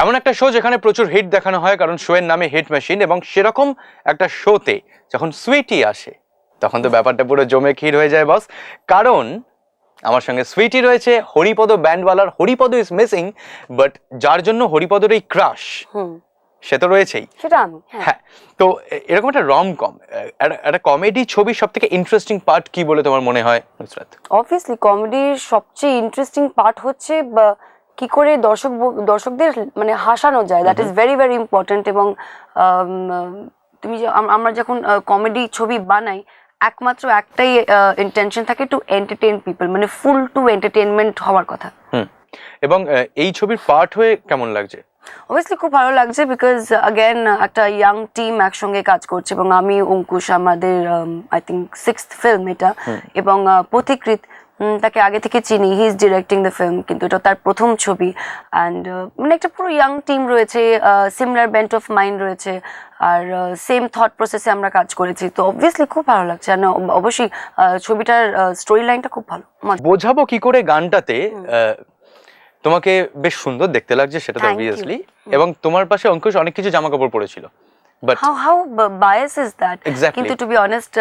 এমন একটা শো যেখানে প্রচুর হিট দেখানো হয় কারণ শো এর নামে হিট মেশিন এবং সেরকম একটা শোতে যখন সুইটি আসে তখন তো ব্যাপারটা পুরো জমে ক্ষীর হয়ে যায় বস কারণ আমার সঙ্গে সুইটি রয়েছে হরিপদ ব্যান্ডওয়ালার হরিপদ ইজ মিসিং বাট যার জন্য হরিপদর এই ক্রাশ সে তো রয়েছেই। সেটা আমি হ্যাঁ। হ্যাঁ তো এরকম একটা রম কম একটা কমেডি ছবির সব থেকে ইন্টারেস্টিং পার্ট কি বলে তোমার মনে হয় নুসরাত? অবভিয়াসলি কমেডির সবচেয়ে ইন্টারেস্টিং পার্ট হচ্ছে কি করে দর্শক দর্শকদের মানে হাসানো যায় that is very very important এবং তুমি যে- আমরা যখন কমেডি ছবি বানাই একমাত্র একটাই ইন্টেনশন থাকে টু এন্টারটেইন পিপল মানে ফুল টু এন্টারটেনমেন্ট হওয়ার কথা। এবং এই ছবির পার্ট হয়ে কেমন লাগছে? অবভিয়াসলি খুব ভালো লাগছে বিকজ অ্যাগেন একটা ইয়াং টিম একসঙ্গে কাজ করছে এবং আমি অঙ্কুশ আমাদের আই থিঙ্ক সিক্স ফিল্ম এটা। এবং উম, তাকে আগে থেকে চিনি। He is directing the film কিন্তু এটা তার প্রথম ছবি। অ্যান্ড মানে একটা পুরো ইয়াং টিম রয়েছে সিমিলার বেন্ট অফ মাইন্ড রয়েছে। আর সেম থট প্রসেসে আমরা কাজ করেছি। তো অবভিয়াসলি খুব ভালো লাগছে। আর অবশ্যই ছবিটার স্টোরি লাইনটা খুব ভালো। বোঝাবো কি করে গানটাতে তোমাকে বেশ সুন্দর দেখতে লাগছে সেটা তো অবভিয়াসলি এবং তোমার পাশে অঙ্কুশ অনেক কিছু জামা কাপড় পরেছিল। But how how bias is that Exactly. কিন্তু টু বি অনেস্ট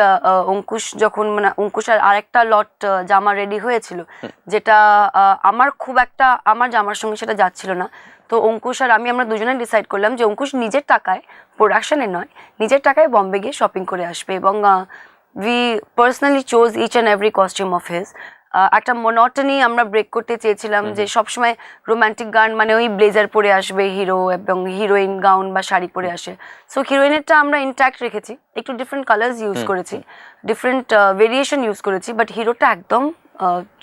অঙ্কুশ যখন মানে অঙ্কুশ আর আরেকটা লট জামা রেডি হয়েছিল যেটা আমার খুব একটা আমার জামার সঙ্গে সেটা যাচ্ছিল না। তো অঙ্কুশ আর আমি আমরা দুজনে ডিসাইড করলাম যে অঙ্কুশ নিজের টাকায় প্রোডাকশনে নয় নিজের টাকায় বম্বে গিয়ে শপিং করে আসবে এবং we personally chose each and every costume of his একটা মনটনি আমরা ব্রেক করতে চেয়েছিলাম যে সবসময় রোমান্টিক গান মানে ওই ব্লেজার পরে আসবে হিরো এবং হিরোইন গাউন বা শাড়ি পরে আসে। সো হিরোইনেরটা আমরা ইন্ট্যাক্ট রেখেছি। একটু ডিফারেন্ট কালার্স ইউজ করেছি। ডিফারেন্ট ভেরিয়েশন ইউজ করেছি বাট হিরোটা একদম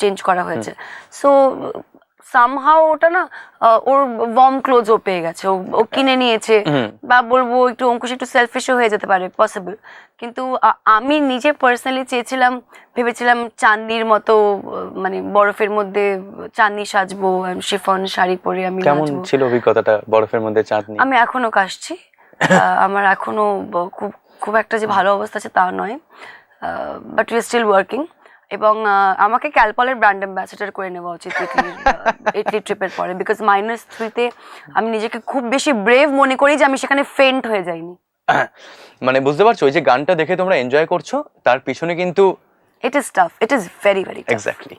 চেঞ্জ করা হয়েছে। সো সামহাও ওটা না ওর ওয়ার্ম ও পেয়ে গেছে। ও কিনে নিয়েছে। বা বলব একটু অঙ্কুশ একটু সেলফিশও হয়ে যেতে পারে পসিবল কিন্তু আমি নিজে পার্সোনালি চেয়েছিলাম ভেবেছিলাম চাঁদনির মতো মানে বরফের মধ্যে চাঁদনি সাজবো শিফন শাড়ি পরে আমি কেমন ছিল অভিজ্ঞতাটা বরফের মধ্যে চাঁদনি? আমি এখনও কাশছি। আমার এখনও খুব খুব একটা যে ভালো অবস্থা আছে তা নয়। বাট ইউ স্টিল ওয়ার্কিং এবং আমাকে ক্যালপলের ব্র্যান্ড অ্যাম্বাসেডার করে নেওয়া উচিত এইটি ইটলি ট্রিপের পরে। বিকজ মাইনাস থ্রিতে আমি নিজেকে খুব বেশি ব্রেভ মনে করি যে আমি সেখানে ফেন্ট হয়ে যাইনি। মানে বুঝতে পারছ ওই যে গানটা দেখে তোমরা এনজয় করছ তার পিছনে কিন্তু it is tough it is very very exactly